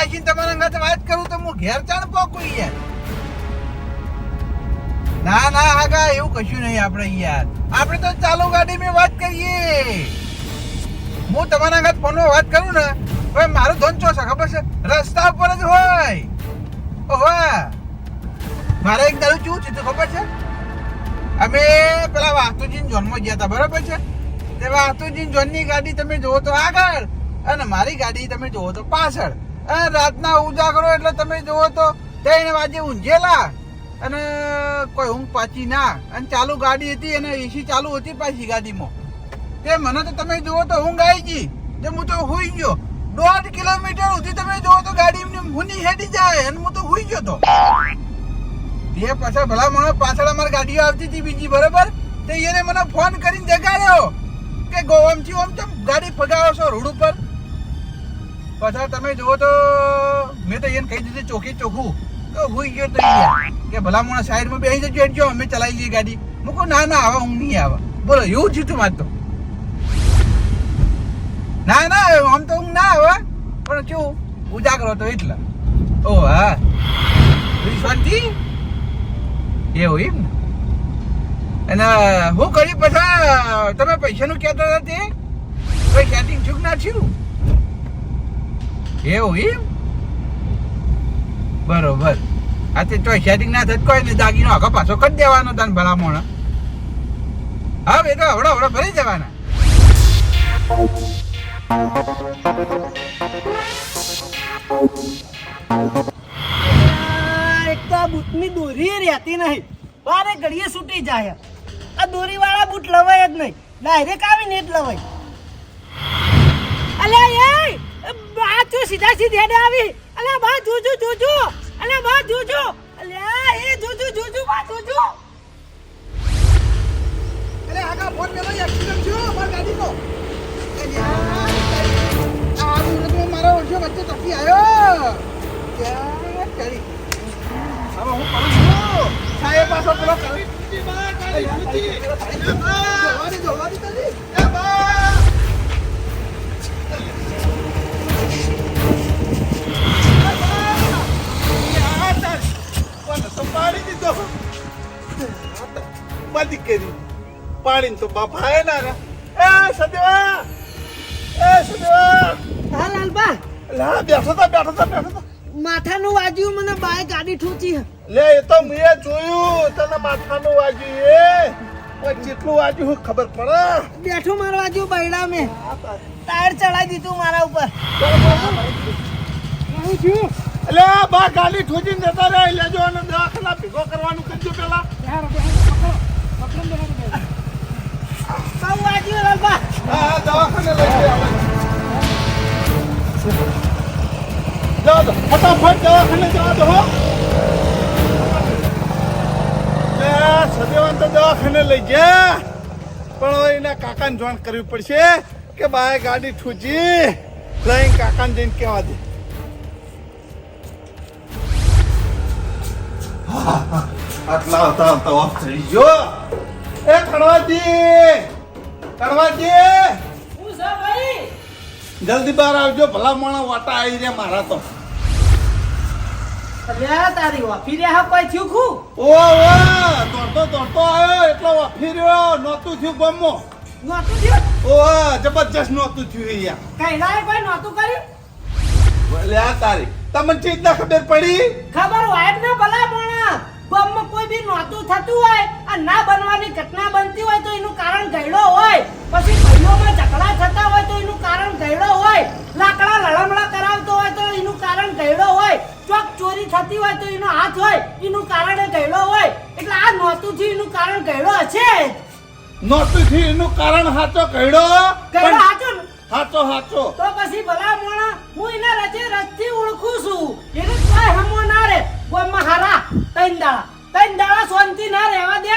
ગાડી રાખીને તમારા અંગાત વાત કરું તો હું ઘેર ચાણ પોકું યાર. ના ના આગા એવું કશું નહીં આપણે યાર. આપણે તો ચાલુ ગાડીમાં વાત કરીએ. હું તમારા અંગાત ફોનમાં વાત કરું ને, હવે મારું ધોન ચો છે ખબર છે? રસ્તા ઉપર જ હોય. ઓહો, મારે એક દારૂ ચૂ છે ખબર છે? અમે પેલા વાસ્તુજી જોનમાં ગયા હતા બરાબર છે? તે વાસ્તુજી જોનની ગાડી તમે જોવો તો આગળ, અને મારી ગાડી તમે જોવો તો પાછળ. અને રાતના ઉજાગરો એટલે તમે જુઓ તો ત્રણ વાગે ઊંઝેલા અને કોઈ ઊંઘ પાછી ના. અને ચાલુ ગાડી હતી અને એસી ચાલુ હતી પાછી ગાડીમાં. તે મને તો તમે જુઓ તો ઊંઘ આવી ગઈ. તે હું તો હોઈ ગયો. દોઢ કિલોમીટર સુધી તમે જુઓ તો ગાડી એમની હુની હેડી જાય અને હું તો હોઈ ગયો તો. તે પાછળ ભલા મને પાછળ અમારી ગાડીઓ આવતી હતી બીજી, બરોબર? તે એને મને ફોન કરીને જગાડ્યો કે ગોવમથી ઓમ ચમ ગાડી ફગાવો છો રોડ ઉપર? પાછળ તમે જુઓ તો મેં તો એને કહી દીધું ચોખી ચોખ્ખું તો હું ગયો તો કે ભલા મોણા સાઈડમાં બેસી જજો હેડજો અમે ચલાવી લઈએ ગાડી. હું કહું, ના ના, આવા હું નહીં આવે. બોલો, એવું જીતું માર તો. ના ના, આમ તો ઊંઘ ના આવે. પણ કેવું ઉજાગરો હતો એટલે. ઓ, હા. શાંતિ એવું એમ અને હું કરી પછી, તમે પૈસાનું કહેતા હતા તે? કોઈ સેટિંગ છૂક ના થયું? એવું એમ બરોબર. આ તે તો સેટિંગ ના થત કોઈ ને દાગીનો આગળ પાછો કરી દેવાનો તને ભલામણ. હા એ તો હવડો હવડો ભરી જવાના એક તો બૂટની દોરી રહેતી નહીં. બારે ઘડીએ છૂટી જાય. આ દોરી વાળા બૂટ લવાય જ નહીં. ડાયરેક્ટ આવીને જ લવાય. અલ્યા, એ! બા તું સીધા સીધી હેડે આવી. અલ્યા બા, જોજો જોજો. અલ્યા બા, જોજો. અલ્યા એ જોજો જોજો, બા, જોજો. અરે આગા ફોન કરો એક્સિડન્ટ થયો મારી ગાડીનો. આ તો મારો ઓછો તકી આવ્યો ક્યાં ચડી? હવે હું કરું છું. સાહેબ, પાછો પેલો કરી જોવાની જોવાની તને પાણી દીધો. બધી કરી. પાણી તો બાપા ના રે એ સદેવા એ સદેવા હા લાલબા. લા બેઠો તા બેઠો તા બેઠો તા માથાનું વાજ્યું મને બાય ગાડી ઠૂચી. લે એ તો મેં જોયું. તને માથાનું વાગ્યું એ. જેટલું વાજ્યું ખબર પડે? બેઠું મારું વાજ્યું બૈડા મેં. ટાયર ચડાવી દીધું મારા ઉપર. એટલે બા, ગાડી ઠોચીને જતા રહે, લેજો અને દવાખાના ભીગો કરવાનું કરજો પેલા. દવાખાને લઈ જાઓ ફટાફટ દવાખાને જવા દો સદેવાન તો દવાખાને લઈ ગયા. પણ એના કાકાને જોણ કરવી પડશે કે બાય ગાડી ઠૂચી લઈને કાકાને જઈને કહેવા દે. આટલા હતા આવતા ઓફ થઈ ગયો એ કણવાજી કણવાજી હું ભાઈ. જલ્દી બહાર આવજો ભલા વાટા આવી રહ્યા મારા તો અલ્યા તારી વાફી રહ્યા કોઈ થયું ખું ઓ ઓ દોડતો દોડતો આવ્યો એટલો વાફી રહ્યો નોતું થયું ગમો નોતું થયું ઓ જબરજસ્ત નહોતું થયું અહીંયા ના કોઈ નોતું કર્યું આ તારી. તમને ચીજ ના ખબર પડી? ખબર હોય જ ને ભલા પણ ગામમાં કોઈ બી નહોતું થતું હોય અને ના બનવાની ઘટના બનતી હોય તો એનું કારણ ગયડો હોય. પછી ભાઈઓમાં ઝઘડા થતા હોય તો એનું કારણ ગયડો હોય. લાકડા લડમડા કરાવતો હોય તો એનું કારણ ગયડો હોય. ચોક ચોરી થતી હોય તો એનો હાથ હોય એનું કારણ ગયડો હોય. એટલે આ નોતું થી એનું કારણ ગયડો હશે નોતું થી એનું કારણ હાચો કહેડો ગયડો હાચો હાચો હાચો. તો પછી ભલા મોણા હું એના રજે રજથી ઓળખું છું. એને કોઈ હમો ના રે ગોમમાં હારા તૈન દાળા. તૈન દાળા શાંતિ ના રહેવા દે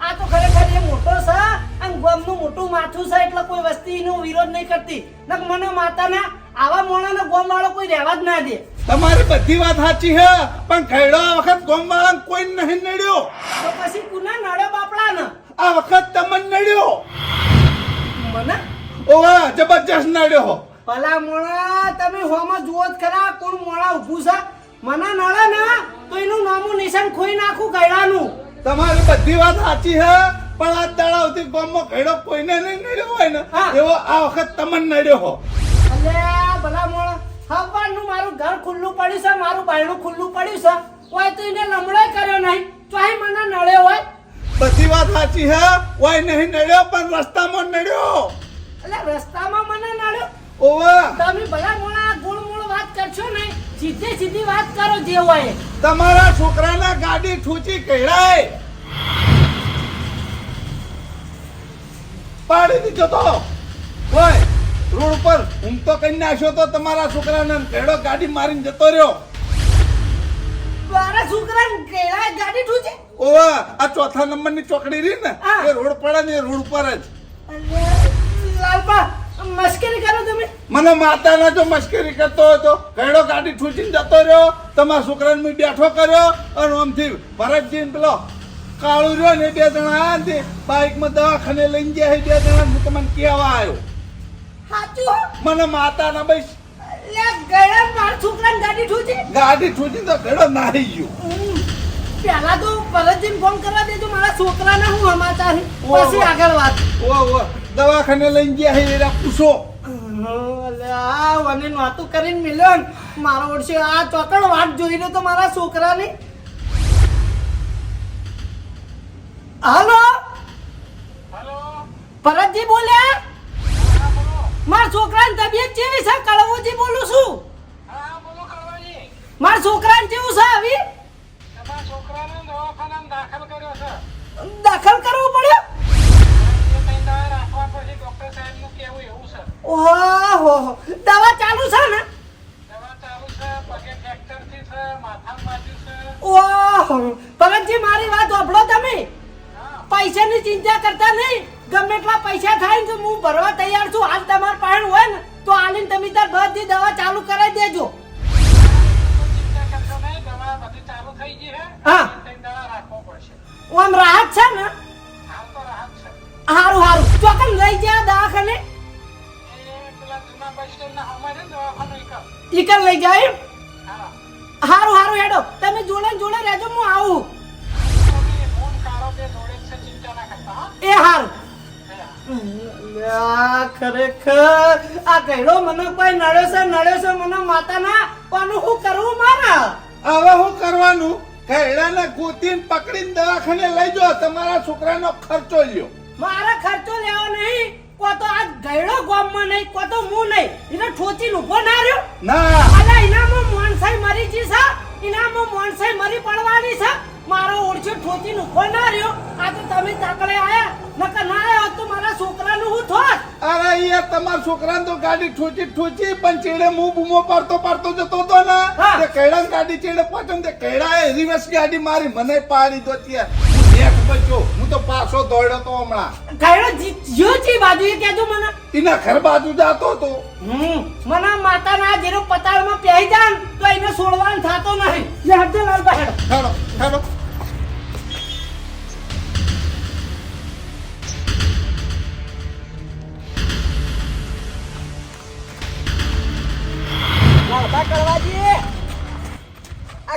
આ તો ખરેખર એ મોટો છે અને ગોમનું મોટું માથું છે એટલે કોઈ વસ્તી નો વિરોધ નહીં કરતી. નક મને માતાના આવા મોણાનો ગોમ વાળો કોઈ રહેવા જ ના દે. તમારી બધી વાત સાચી છે પણ આ વખત ગોમવાળા કોઈ નહીં નડ્યો. તો પછી કુના નડ્યો બાપડા ને આ વખત તમને નડ્યો. મને? ઓવા જબરજસ્ત નડ્યો ભલા મોણા તમે હોમાં જુઓ જ ખરા કોણ મોણા ઊભું છે? મને નડે ને તો એનું નામું નિશાન ખોઈ નાખું ગયડાનું તમારી બધી વાત સાચી હે પણ આ દાડાવથી ગામમાં ઘડો કોઈને નહીં નડ્યો હોય ને હા. એવો આ વખત તમને નડ્યો હો. અલ્યા ભલા મોણા હવારનું મારું ઘર ખુલ્લું પડ્યું છે મારું બાયણું ખુલ્લું પડ્યું છે. કોઈ તો એને લમડાઈ કર્યો નહીં ચોહી મને નડ્યો હોય. બધી વાત સાચી હે કોઈ નહીં નડ્યો પણ રસ્તામાં નડ્યો. એટલે રસ્તામાં મને નડ્યો ઓવા. તમે ભલા મોણા ગુણ મૂળ વાત કરશો નહીં સીધી સીધી વાત કરો જે હોય. તમારા છોકરાના ગાડી ઠૂચી કહેડાય પાડી દીધો તો. હોય રોડ પર હું તો કઈ નાખ્યો તો તમારા છોકરાને કેડો ગાડી મારીને જતો રહ્યો. મારા છોકરાને કેળાએ ગાડી ઠૂચી? ઓવા આ ચોથા નંબરની ચોકડી રહી ને. એ રોડ પડે ને એ રોડ પર જ. લાલબા મશ્કરી કરો તમે મને માતાના જો મશ્કરી કરતો હતો ઘેડો ગાડી ઠૂચીને જતો રહ્યો તમારા છોકરાને મેં બેઠો કર્યો અને આમથી ભરતજી પેલો કાળું રહ્યો ને બે જણા ને બાઇકમાં દવાખાને લઈને ગયા બે જણા હું તમને કહેવા આવ્યો સાચું? મને બસ ગયડા મારા છોકરાને ગાડી ઠૂચી તો ઘેડો નાહી ગયો. પહેલા તો ભરતજીને ફોન કરવા દેજો મારા છોકરાને હું સમાચાર. પછી આગળ વાત ઓ ઓ દવાખાને લઈને ગયા છે એરા પૂછો. મને નહોતું કરીને મિલન. ને. મારો વર્ષે આ ચોકડ વાત જોઈને તો મારા છોકરાની. હાલો? ભરતજી બોલ્યા મારા છોકરાની તબિયત કેવી છે? કળવુજી બોલું છું. મારા છોકરાને કેવું છે આવી? દાખલ કરવો પડ્યો? ઓહો દવા ચાલુ છે ને? ઓહો પવનજી મારી વાત સાંભળો તમે. પૈસાની ચિંતા કરતા નહીં. ગમે એટલા પૈસા થાય ને તો હું ભરવા તૈયાર છું. હાલ તમારા પાસે હોય ને તો હાલીને તમે તાર બધી દવા ચાલુ કરાવી દેજો. હા. આમ રાહત છે ને? હારું હારું. ચોકન લઈ જા દવાખાને. ઈકર લઈ જાય હારું હારું હેડો. તમે જોડે ને જોડે રહેજો હું આવું. એ હારું. ખરેખર આ કહેડો મને કોઈ નડ્યો છે નડ્યો છે મને માતાના. પણ હું કરવું મારા? હવે હું કરવાનું? કહેડાને ગોતીને પકડીને દવાખાને લઈ જાઓ તમારા છોકરાનો ખર્ચો લ્યો. મારા ખર્ચો લેવો નહીં. કો તો આ ગયડો ગામમાં નહીં કો તો હું નહીં. એને ઠોચી ઊભો ના રહ્યો? ના. અલા ઇનામમાં મોણસાઈ મરી જી છે? ઇનામમાં મોણસાઈ મરી પડવાની છે? મારો ઓળછો ઠોચી ઊભો ના રહ્યો. આ તો તમે તાકડે આયા. નકર ના આયા તો મારા છોકરાનું હું થોત. અરે યાર તમારા છોકરાને તો ગાડી ઠોચી ઠોચી પણ ચેડે મું બૂમો પાડતો પાડતો જતો તો ને. તે કૈડાની ગાડી ચેડે પહોંચ્યો ને તે કૈડાએ રિવર્સ ગાડી મારી મને પાડી દો ત્યાં. હું બચ્યો. હું તો પાછો દોડ્યો તો હમણાં. ગયડો જીયો ચી બાજુ એ કેજો મને. એના ઘર બાજુ જાતો તો. હમ. મને માતાના જેનો પતાળમાં પહેરી જાય ને તો એને છોડવાનું થતો નહીં. લે લાલ બહેડો હેડો હેડો.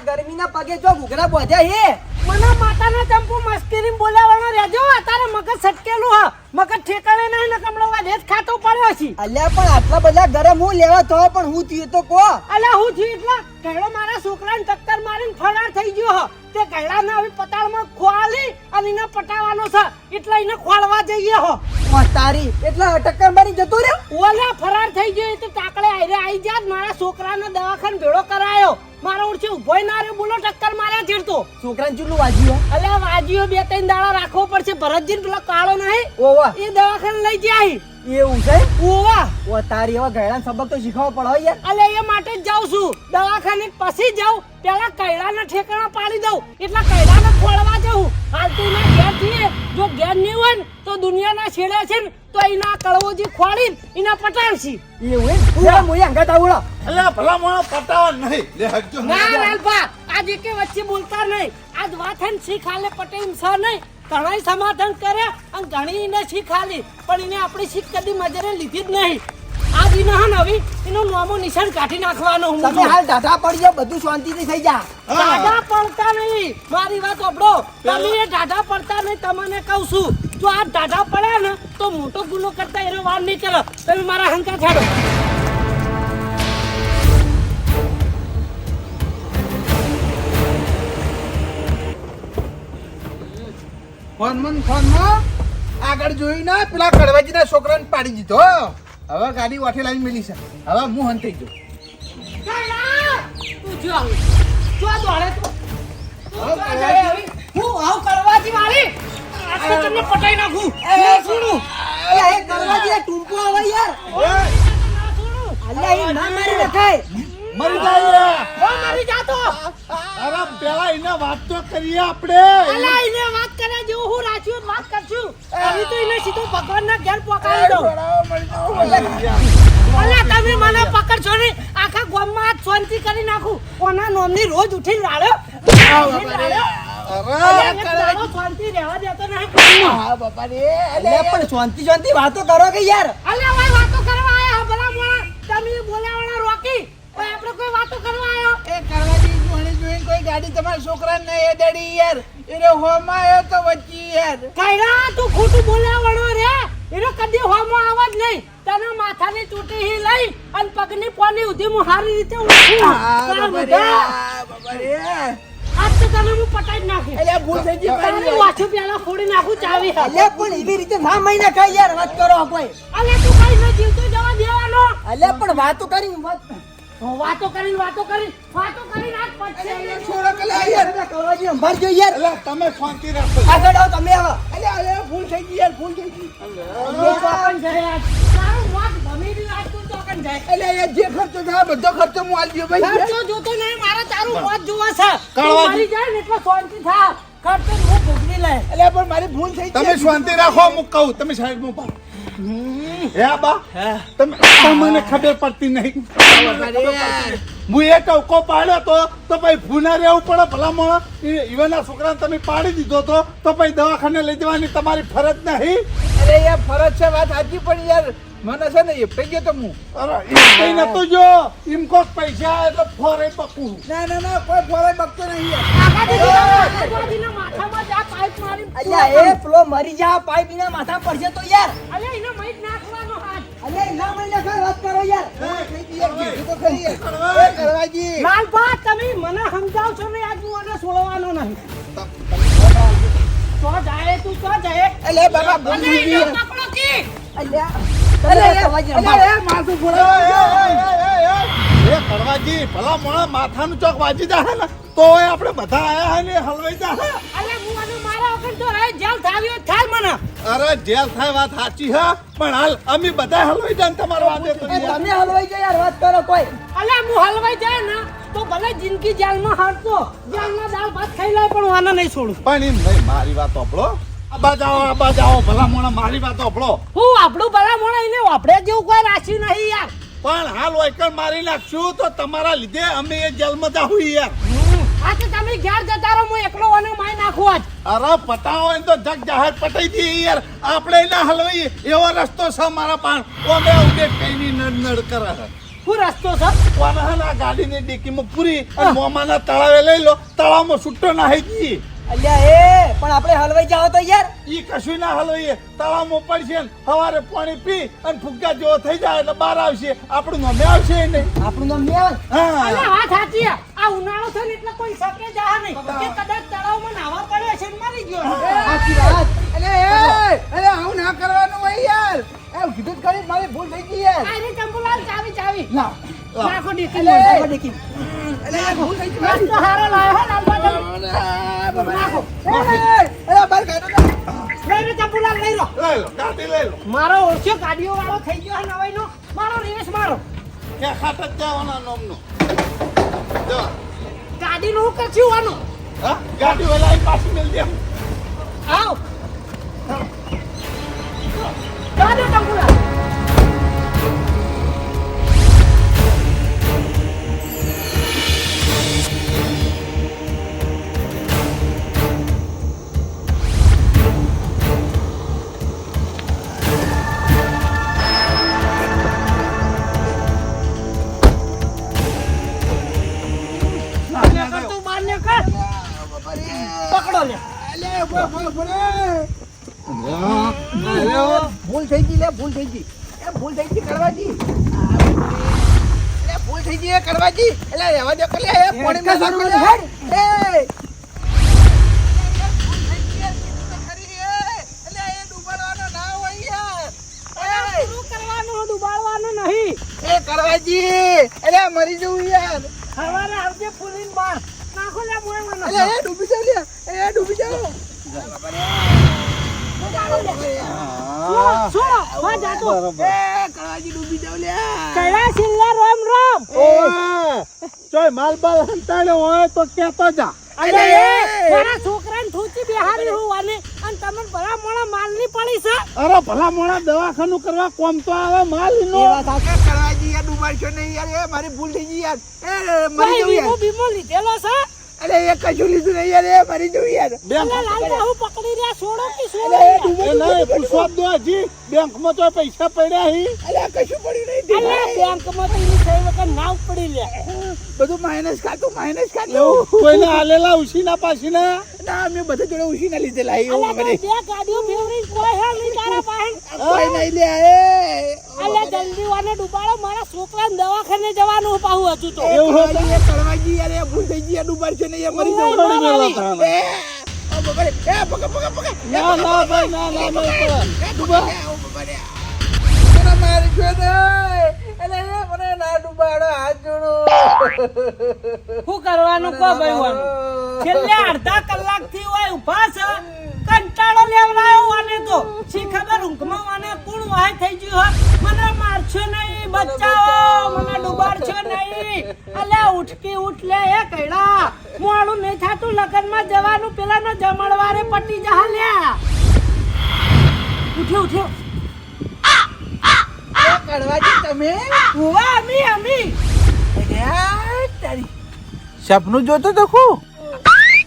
ગરમીના પગે જો ઘૂઘરા બોધ્યા હે? મને માતાના ચંપુ મસ્કરી બોલાવવાનો રહેજો. અત્યારે મગજ સટકેલું હ. મગજ ઠેકાણે નહીં ને કમળો ખાતો પડ્યો છે. અલ્યા પણ આટલા બધા ગરમ હું લેવા તો પણ હું થયું તો કો અલ્યા હું થયું એટલે કહેડો મારા છોકરાને ટક્કર મારીને ફરાર થઈ ગયો હ. તે કહેડાને હવે પતાળમાં ખોવાલી અને એને પટાવવાનો છે. એટલે એને ખોળવા જઈએ હો. તારી એટલે ટક્કર મારી જતો રહ્યો? ઓલા ફરાર થઈ ગયો તો આયરે આઈ જાત. મારા છોકરાને દવાખાને ભેળો કરાયો. મારો ઓળખી ઉભોય ના રે બોલો ટક્કર માર્યા ચીડતો છોકરાને ચૂલું વાજ્યો અલ્યા વાજીઓ બે ત્રણ દાડા રાખવો પડશે. ભરતજીને પેલો કાળો નહીં ઓવા. એ દવાખાને લઈ જાય. એવું છે? ઓવા. ઓ તારી એવા ગયડા સબક તો શીખવો પડે યાર. અલે એ માટે જ જાઉં છું. દવાખાને પછી જાઉં. પેલા કૈડાના ઠેકાણા પાડી દઉં. એટલા કૈડાને ખોળવા જાઉં. હાલ તું ના ઘેર છીએ. જો ઘેર નહીં હોય તો દુનિયાના છેડે છે ને તો એના કળવોજી ખોળી એના પટાવશી એવું એમ? હું. મોય અંગાત આવડો અલ્યા ભલા મોણો પટાવ નહીં. લે હટજો ના લાલપા આજ એકે વચ્ચે બોલતા નહીં. આજ વાત હે ને શીખ હાલે પટેલ છે નહીં. ઘણાય સમાધાન કર્યા અને ઘણી એને શીખ આલી. પણ એને આપણી શીખ કદી મજરે લીધી જ નહીં. આ દિન હન હવે એનું નામો નિશાન કાઢી નાખવાનો હું તમે હાલ દાદા પડી જાઓ બધું શાંતિથી થઈ જા. દાદા પડતા નહીં. મારી વાત સાંભળો. તમે એ દાદા પડતા નહીં તમને કહું છું. જો આ દાદા પડ્યા ને તો મોટો ગુનો કરતા એનો વાર નહીં ચલો. તમે મારા હંકા છાડો. ફોનમન ફોનમાં આગળ જોયું ને પેલા કડવાજીના છોકરાને પાડી દીધો હવે ગાડી વાઠે લાવી મેલી છે. હવે હું હંતાઈ ગયો તું જો આવું. જો આ દોડે તું. જો હું આવ કડવાજી મારી આજ તો તમને પટાઈ નાખું. ના છોડું. અલ્યા એ કરવા દે ટૂંપો આવે યાર. અલ્યા એ ના મારી રખાય મરી જાય હો મારી જાતો. અરે પેલા એને વાત તો કરીએ આપણે. એને વાત કરે જેવું હું રાખ્યું વાત કરશું. હવે તો એને સીધો ભગવાનના ઘેર પકાવી દઉં. અલા તમે મને પકડશો નહીં. આખા ગામમાં આજ શાંતિ કરી નાખું. કોના નોમની રોજ ઉઠીને રાડો. અલ્યા, એક દાડો શાંતિ રહેવા દેતો નહીં અલ્યા પણ શાંતિ શાંતિ વાતો કરો કે યાર. અલ્યા ભાઈ વાતો કરવા આયા ભલા મોણા. તમે બોલાવાના રોકી. ભાઈ આપણે કોઈ વાતો કરવા આયો એ કરવાજી જોણી જોઈને કોઈ ગાડી તમારા છોકરાને નહીં અડાડી યાર. એને હોમાં આવ્યો તો વચ્ચી યાર. કઈરા તું ખોટું બોલાવણો રે. એનો કદી હોમો આવ જ નહીં. તને માથાની ચૂંટી હી લઈ અને પગની પોની ઉધી હું સારી રીતે ઉઠું તારા બધા. તને હું પટાઈ જ નાખી. ભૂલ થઈ ગઈ વાછું પેલા ફોડી નાખું ચાવી અલ્યા પણ એવી રીતે ના મહિના યાર વાત કરો કોઈ અલે તું કઈ ન જીવતો જવા દેવાનો. અલે પણ વાતો કરી વાત વાતો કરી વાતો કરી વાતો કરી આજ પછી. છોડો કે લા યાર. કરવાજી સંભાળજો યાર. એટલે તમે શાંતિ રાખો. આગળ આવો તમે આવો. અલ્યા અલ્યા ભૂલ થઈ ગઈ યાર ભૂલ થઈ ગઈ. આજ. તારું ચોકન જાય? અલ્યા યાર જે ખર્ચો થાય બધો ખર્ચો હું આલી દઉં ભાઈ. ખર્ચો જોતો નહીં મારે તારું મોત જોવા છે. તું જાય ને એટલે શાંતિ થા. ખર્ચો હું ભોગવી લે. એટલે પણ મારી ભૂલ થઈ તમે શાંતિ રાખો હું કહું તમે સાઈડમાં પાડો હે બા? તમે મને ખબર પડતી નહીં. હું એ ટવકો પાડ્યો તો તો પછી ભૂના રહેવું પડે ભલા મોણા ઈવનના છોકરાને તમે પાડી દીધો તો તો પછી દવાખાને લઈ જવાની તમારી ફરજ નહીં. અરે યાર ફરજ છે વાત સાચી પણ યાર મને છે ને એ થઈ ગયો તો હું અરે એમ કઈ નતું જો એમ કોક પૈસા એટલે ફોરે પકવું ના ના ના કોઈ ફોરે બગતો નહીં. યાર કાકાજીના માથામાં જ આ પાઇપ મારી અલ્યા એ પેલો મરી જા પાઇપ એના માથા પડશે તો યાર. અલ્યા એને મઈટ નાખવાનો હાથ. અલ્યા ના મહિને ખાય વાત કરો યાર. તો કરવાજી લાલભા તમે મને સમજાવશો ને આજ હું આને છોડવાનો નહીં. તો જાય તું તો જાય. અલ્યા બાબા એને કી. અલ્યા. કડવાજી ભલા મોણા માથાનું ચોક વાજી જાય ને તો આપણે બધા આયા હે ને હલવાઈ જાય અલ્યા હું આને મારા વગર તો રહે જેલ થાવ્યો થાય મને. અરે જેલ થાય વાત સાચી હા પણ હાલ અમે બધા હલવાઈ જાય તમારો તમારા વાદે તો તમે હલવાઈ જાઓ યાર વાત કરો કોઈ. અલ્યા હું હલવાઈ જાય ને તો ભલે જિંદગી જેલમાં હારતો જેલમાં દાળ ભાત ખાઈ લે પણ હું આને નહીં છોડું. પણ એમ નહીં મારી વાત ઓપડો આબા જાઓ આબા જાઓ ભલા મોણા મારી વાત હું આપણું ભલા મોણા એને વાપરે જેવું કોઈ રાશી નહીં યાર. પણ હાલ વૈકણ મારી નાખશું તો તમારા લીધે અમે એ જેલમાં જાહું યાર. આ તો તમે ઘેર જતા રહો હું એકલો અને માય નાખું આજ. અરે પટાવો હોય તો જગ જાહેર પટાઈ દઈએ યાર. આપણે ના હલવાઈએ. એવો રસ્તો છે મારા પાણ ઓમે ઉગે કઈની નડ નડ કરે શું રસ્તો છે? વાહના ગાડીની ડીકીમાં પૂરી અને મોમાના તળાવે લઈ લો. તળાવમાં છૂટો નાહી જઈએ અલ્યા એ પણ આપણે હલવાઈ જાવ તો યાર. ઈ કશું ના હલવાઈએ. તળાવમાં પડશે ને હવારે પાણી પી અને ફુગ્ગા જેવો થઈ જાય એટલે બહાર આવશે. આપણું નમે આવશે નહીં. આપણું નામ મેવન અલ્યા હા સાચી આ ઉનાળો છે ને એટલે કોઈ શકે જા નહીં. કે કદાચ તળાવમાં નાવા પડે છે ને મરી ગયો. સાચી વાત. અલ્યા એ અલ્યા આવું ના કરવાનું હોય યાર. એ કીધું કરી મારી ભૂલ થઈ ગઈ યાર. અરે ચંપુલાલ ચાવી ચાવી. ના. નાખો ડીકી અલ્યા, નાખો એ. ડીકી. અલ્યા થઈ ગઈ. મારી. હારો લાયો હો લાલબા તમે. અલ્યા, બાબા. નાખો. એ, અલ્યા બહાર કાઢો લઈ લો ચંપુલાલ લઈ લો? લઈ લો ગાડી લઈ લો. મારો ઓળખ્યો ગાડીઓ વાળો થઈ ગયો નવાઈ નો મારો રેસ મારો. કે ખાટ જ જવાના નોમનો? જો. ગાડી નું કરશું આનું? હા? ગાડી વેલા પાછી મેળ દે. આવ. ગાડી ચંપુલાલ ભૂલ થઈ ગઈ લે ભૂલ થઈ ગઈ. એ ભૂલ થઈ ગઈ કરવાજી. ભૂલ થઈ ગઈ કરવાજી. એટલે રહેવા દો કે એ. કરવાજી. એટલે મરી જવું યાર. સવારે આવજે ફૂલીને બાર. નાખો લે મોય મને. એટલે ડૂબી જાવ લે એ ડૂબી જાવ શું શું હો જાતો એ કરવાજી ડૂબી જાવ લે કયા સિલ્લા રોમ રોમ ચોય માલ બાલ હંતાડ્યો હોય તો કેતો જા મારા છોકરાને થૂચી બિહારી અને તમને ભલા મોણા માલની પડી છે અરે ભલા મોણા દવાખાનું કરવા કોમ તો આવે માલ નો કરવાજી યાર. ડૂબાડશો નહીં યાર એ મારી ભૂલ થઈ ગઈ યાર. મરી યાર. બીમો લીધેલો છે? અરે એ કશું લીધું નહીં યાર એ મરી જવું યાર. બેંક લાલ હું પકડી રહ્યા છોડો કે અરે એ છોડો ડૂબો એ નહીં પૂછવા દો હજી. બેંકમાં તો પૈસા પડ્યા હી. અરે કશું પડ્યું નહીં અરે. બેંકમાં તો એની સહી વગર નાવ પડી લે. બધું માઇનસ ખાતું માઇનસ ખાતું. કોઈને હાલેલા ઉછીના પાછીના? ના મેં બધા જોડે ઉછી ના લીધેલા અલે એવું મને. બે ગાડીઓ ફેવરી કોઈ હે નહીં તારા પાસે કોઈ નહીં લે એ. અલે જલ્દી વાને ડુબાડો મારા છોકરાને દવાખાને જવાનું પાહું હતું તો. એવું હોય કરવા ગઈ યાર એ ભૂલ થઈ ગઈ યાર ડૂબાડશો નહીં એ મરી જાવ. એ પકડ પકડ પકડ ના ના ભાઈ ના ના નહીં મને મારી છો ને અલે એ મને ના ડૂબાડો હાથ જોડો શું કરવાનું? કો ભાઈ છેલ્લે અડધા કલાકથી હોય ઊભા છે. કંટાળો લેવડાયો આને તો. શી ખબર ઊંઘમાં મને કોણ વાય થઈ ગયું હે મને મારશો નહીં બચાવો. મને ડુબાડશો નહીં. અલ્યા ઉઠકી ઉઠ લે એ કૈડા. મોડું નહીં થાતું લગનમાં જવાનું પેલાનો જમણવારે પટી જા લ્યા. ઉઠ્યો ઉઠ્યો. એ કરવાજી તમે? ઉવા અમી અમી. તારી સપનું જોતો તો ખુ.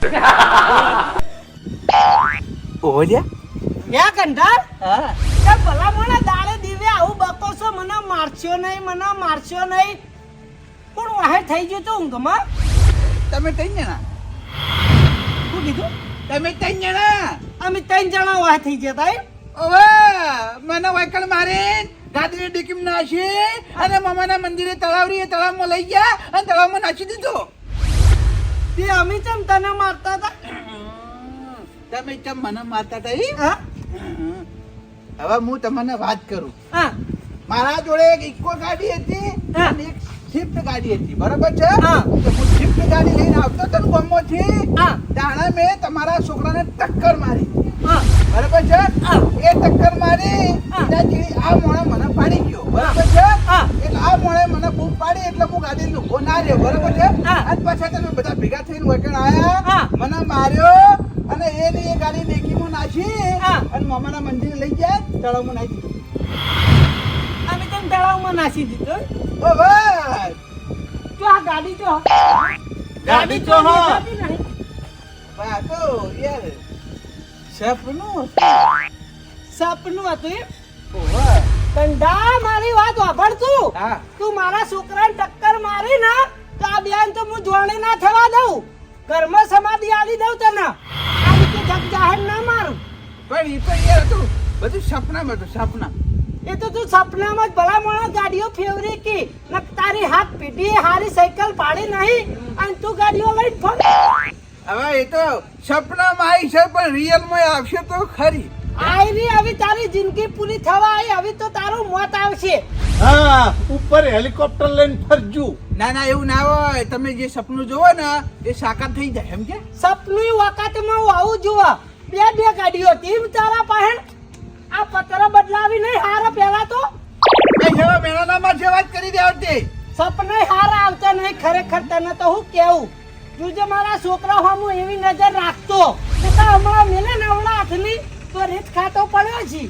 ઓલ્યા યા કંટાળ હા. તે ભલા મને દાડે દીવે આવું બકો છો? મને મારશો નહીં મને મારશો નહીં. પણ વાહે થઈ ગયું તો ઊંઘમાં? તમે ત્રણ જણા. શું કીધું? તમે ત્રણ જણા. અમે ત્રણ જણા વાહે થઈ ગયા ભાઈ. ઓવે મને વાયકલ મારે ગાદરી ડીકીમ નાશી અને મામાના મંદિરે તળાવરી તળાવમાં લઈ ગયા અને તળાવમાં નાખી દીધો. તે અમે ચમ તને મારતા હતા? તમે ચમ મને મારતા હતા ઈ? હા. હવે હું તમને વાત કરું. હા. મારા જોડે એક ઇકો ગાડી હતી અને એક સ્વિફ્ટ ગાડી હતી બરાબર છે? હા. તો હું સ્વિફ્ટ ગાડી લઈને આવતો હતો ને ગામમાંથી હા. તાણે મેં તમારા છોકરાને ટક્કર મારી. હા. બરાબર છે. એ ટક્કર મારી. ત્યાંથી આ મોણે મને પાડી ગયો બરાબર છે. એટલે આ મોણે મને બૂમ પાડી એટલે હું ગાડી ઊભો ના રહ્યો બરાબર છે. અને પછી તમે બધા ભેગા થઈને વટણ આયા. મને માર્યો અને એની એ ગાડી ડેકીમાં નાખી હા. અને મામાના મંદિરે લઈ જાય તળાવમાં નાખી દીધું અમે તને તળાવમાં નાસી દીધો ભાઈ જો આ ગાડી જો ગાડી તો હા. તો યાર સપનું સપનું હતું એમ? કંડા મારી વાત વાપર તું. તું મારા છોકરાને ટક્કર મારી ના તો આ બેન તો હું જોડે ના થવા દઉં. કર્મ સમાધિ આલી દઉં તને. આ રીતે જગ જાહેર ના મારું. પણ એ તો એ હતું બધું સપનામાં હતું સપના. એ તો તું સપનામાં જ ભલા મોણા ગાડીઓ ફેવરી કી. તારી હાથ પીટી હારી સાયકલ પાડી નહીં. અને તું ગાડીઓ લઈને ફરે. હવે એ તો સપનામાં આવી છે પણ રિયલમાં આવશે તો ખરી. આયરી હવે તારી જિંદગી પૂરી થવા આવી હવે તો તારું મોત આવશે. હા ઉપર હેલિકોપ્ટર લઈને ફરજુ. ના ના એવું ના હોય. તમે જે સપનું જોવો ને એ સાકાર થઈ જાય એમ કે? સપનું વખતમાં હું આવું જોવા બે બે ગાડીઓ ટીમ તારા પાસે. આ પત્ર બદલાવી નહીં હારા પહેલા તો. મેળાનામાં જે વાત કરી દે આવતી સપને હારા આવતા નહીં ખરેખર તને તો હું કેવું? તું જે મારા છોકરા હું એવી નજર રાખતો. તો હમણાં મેલે નવડા હાથની તો રેત ખાતો પડ્યો છે.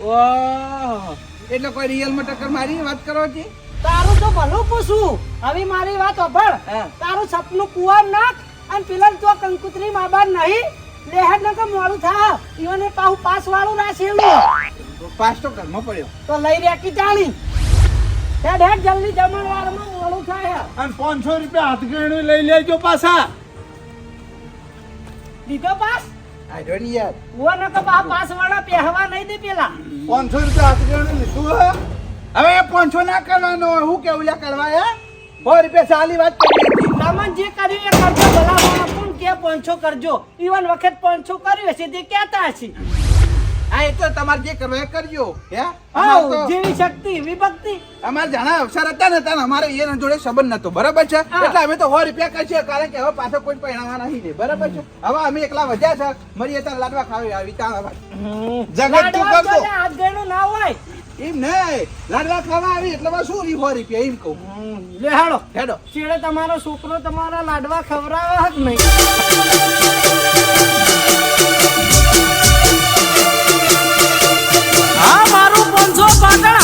ઓહ એટલે કોઈ રિયલમાં ટક્કર મારી વાત કરો છે તારું તો ભલું પૂછું. હવે મારી વાત અભળ. તારું સપનું કુવાર નાખ અને પેલા તો કંકુતરી મા બાપ નહીં. લેહર નકર મોડું થા. ઈઓને પાહુ પાસ વાળું રાખેલું પાસ તો ઘરમાં પડ્યો. તો લઈ રહ્યા કી જાણી હેડ હેડ જલ્દી જમણવારમાં મોડું થાય. અને પાંચસો રૂપિયા હાથ લઈ લેજો પાછા. દીધો પાસ? આ જો યાર. ઓ ન તો બા પાસ વાળા પહેવા નહીં દે પેલા. પાંચસો રૂપિયા હાથગણું લીધું હે? હવે એ ના કરવાનો હું કેવું લે કરવા હે? સો રૂપિયા સાલી વાત કરી તમને જે કર્યું એ કરજો ભલા કોણ કે પોંચો કરજો? ઈવન વખત પાંચસો કર્યું હશે તે કહેતા હશે. હા એ તો તમારે જે કરવું એ કરજો હે? જેવી શક્તિ વિભક્તિ. અમારે જાણા અવસર હતા ને ત્યાં અમારે એના જોડે સંબંધ નતો બરાબર છે. એટલે અમે તો સો રૂપિયા કરશે કારણ કે હવે પાછો કોઈ પહેણાવા નહીં ને બરાબર છે? હવે અમે એકલા વધ્યા છે મરીએ ત્યાં લાડવા ખાવી આવી ત્યાં જગત તું કરતો આગળનું ના હોય. એમ નહીં લાડવા ખાવા આવી એટલે હવે શું સો રૂપિયા એમ કહું. લે હાડો હેડો. છેડે તમારો છોકરો તમારા લાડવા ખવરાવા જ નહીં. પાંચસો